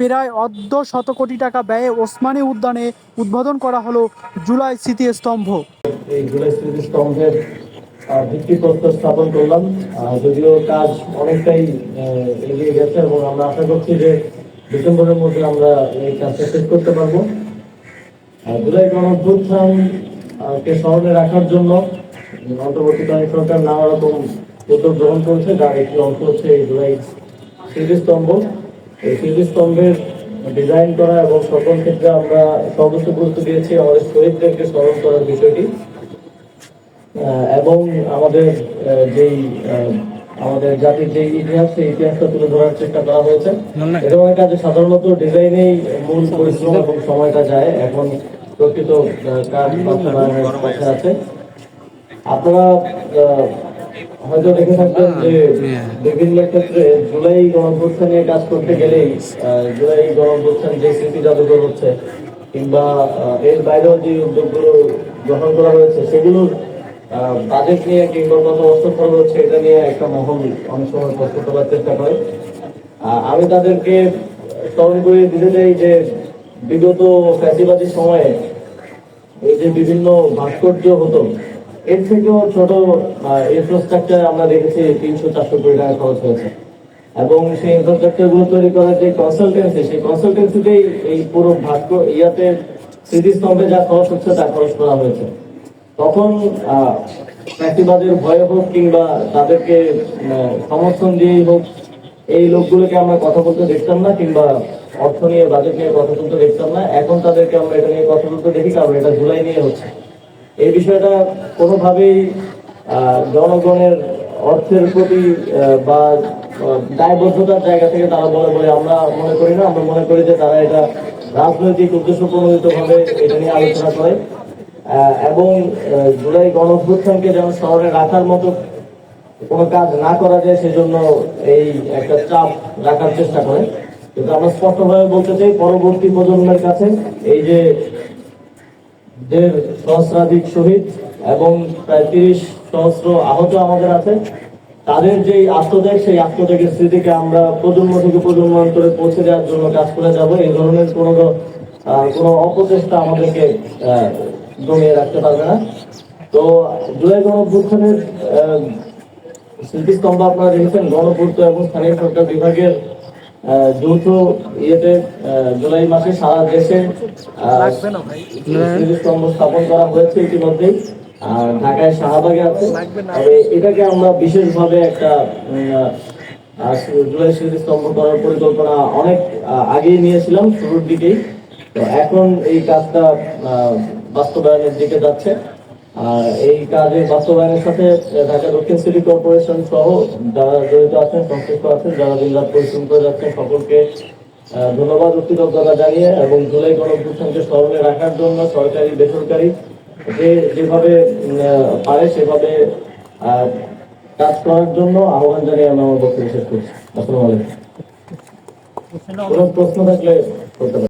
প্রায় অর্ধ শত কোটি টাকা ব্যয়ে ওসমানী উদ্যানে উদ্বোধন করা হলো জুলাই স্মৃতিস্তম্ভ। এই জুলাই স্মৃতি স্তম্ভের আহ, ভিত্তিপ্রস্তর স্থাপন করলাম। যদিও কাজ অনেকটাই এগিয়ে গেছে এবং আমরা আশা করছি যে ডিসেম্বরের মধ্যে আমরা এই কাজটা শেষ করতে পারব। জুলাই গণঅভ্যুত্থান আহ, স্মরণে রাখার জন্য অন্তর্বর্তীকালীন সরকার নানা রকম উদ্যোগ গ্রহণ করেছে যার একটি অংশ হচ্ছে এই জুলাই স্মৃতিস্তম্ভ। এই ডিজাইন করা এবং সকল ক্ষেত্রে আমরা সর্বোচ্চ গুরুত্ব দিয়েছি আমাদের শহীদদেরকে স্মরণ করার বিষয়টি। এবং আমাদের যেই আমাদের জাতির যে ইতিহাস সেই ইতিহাসটা তুলে ধরার চেষ্টা করা হয়েছে। এরকম একটা যে সাধারণত ডিজাইনেই মূল পরিশ্রম এবং সময়টা যায়। এখন প্রকৃত কাজ আছে। আপনারা হয়তো দেখে থাকবেন যে বিভিন্ন ক্ষেত্রে জুলাই গণঅভ্যুত্থান নিয়ে কাজ করতে গেলেই জুলাই গণঅভ্যুত্থান যে স্মৃতি জাদুঘর হচ্ছে কিংবা এর বাইরেও যে উদ্যোগগুলো গ্রহণ করা হয়েছে সেগুলোর বাজেট নিয়ে কিংবা কত খরচ হচ্ছে এটা নিয়ে একটা মহল অনেক সময় প্রস্তুত করার চেষ্টা করে। আমি তাদেরকে স্মরণ করে দিতে চাই যে বিগত ফ্যাসিবাদী সময়ে এই যে বিভিন্ন ভাস্কর্য হতো এর থেকেও ছোট ইনফ্রাস্ট্রাকচার আমরা দেখেছি তিনশো, চারশো কোটি টাকা খরচ হয়েছে। এবং সেই ইনফ্রাস্ট্রাকচারগুলো তৈরি করার যে কনসালটেন্সি সেই কনসালটেন্সিতেই এই পুরো ভাস্কর ইয়াতে স্মৃতিস্তম্ভে যা খরচ হচ্ছে তা খরচ করা হয়েছে। তখন ফ্যাসিবাদের ভয়ে হোক কিংবা তাদেরকে সমর্থন দিয়েই হোক, এই লোকগুলোকে আমরা কথা বলতে দেখতাম না কিংবা অর্থ নিয়ে বাজেট নিয়ে কথা বলতে দেখতাম না। এখন তাদেরকে আমরা এটা নিয়ে কথা বলতে দেখি, কারণ এটা জুলাই নিয়ে হচ্ছে। এই বিষয়টা কোনোভাবেই জনগণের অর্থের প্রতি বা দায়বদ্ধতার জায়গা থেকে তারা বলে বলে আমরা মনে করি না। আমরা মনে করি যে তারা এটা রাজনৈতিক উদ্দেশ্য প্রণোদিত ভাবে এটা নিয়ে আলোচনা করে। এবং জুলাই গণঅভ্যুত্থানকে যেন শহরে রাখার মতো কোনো কাজ না করা যায়, সেজন্য এই একটা চাপ রাখার চেষ্টা করে। কিন্তু আমরা স্পষ্টভাবে বলতে চাই, পরবর্তী প্রজন্মের কাছে এই যে দেড় সহস্রাধিক শহীদ এবং প্রায় তিরিশ সহস্র আহত আমাদের আছে। তাদের যে আত্মত্যাগ সেই আত্মত্যাগের স্মৃতিকে আমরা প্রজন্ম থেকে প্রজন্ম অন্তরে পৌঁছে দেওয়ার জন্য কাজ করে যাব। এই ধরনের কোনো কোনো অপচেষ্টা আমাদেরকে দমিয়ে রাখতে পারবে না। তো জুলাই গণঅভ্যুত্থানের আহ, স্মৃতিস্তম্ভ আপনারা দেখেছেন গণপূর্ত এবং স্থানীয় সরকার বিভাগের যৌথ ইয়েতে জুলাই মাসে সারা দেশে স্মৃতিস্তম্ভ স্থাপন করা হয়েছে ইতিমধ্যেই। আর ঢাকায় শাহবাগে আছে। তবে এটাকে আমরা বিশেষভাবে একটা জুলাই স্মৃতিস্তম্ভ করার পরিকল্পনা অনেক আগেই নিয়েছিলাম, শুরুর দিকেই। তো এখন এই কাজটা বাস্তবায়নের দিকে যাচ্ছে। আর এই কাজের বাস্তবায়নের সাথে ঢাকা দক্ষিণ সিটি কর্পোরেশন সহ যারা জড়িত আছেন, সংশ্লিষ্ট আছেন, যারা দিন দিনরাত পরিশ্রম করে যাচ্ছেন, সকলকে ধন্যবাদ ও কৃতজ্ঞতা জানিয়ে এবং জুলাই গণঅভ্যুত্থানকে স্মরণে রাখার জন্য সরকারি, বেসরকারি, যে যেভাবে পারে সেভাবে কাজ করার জন্য আহ্বান জানিয়ে আমি আমার বক্তব্য শেষ করছি। আসসালামু আলাইকুম। কোনো প্রশ্ন থাকলে করতে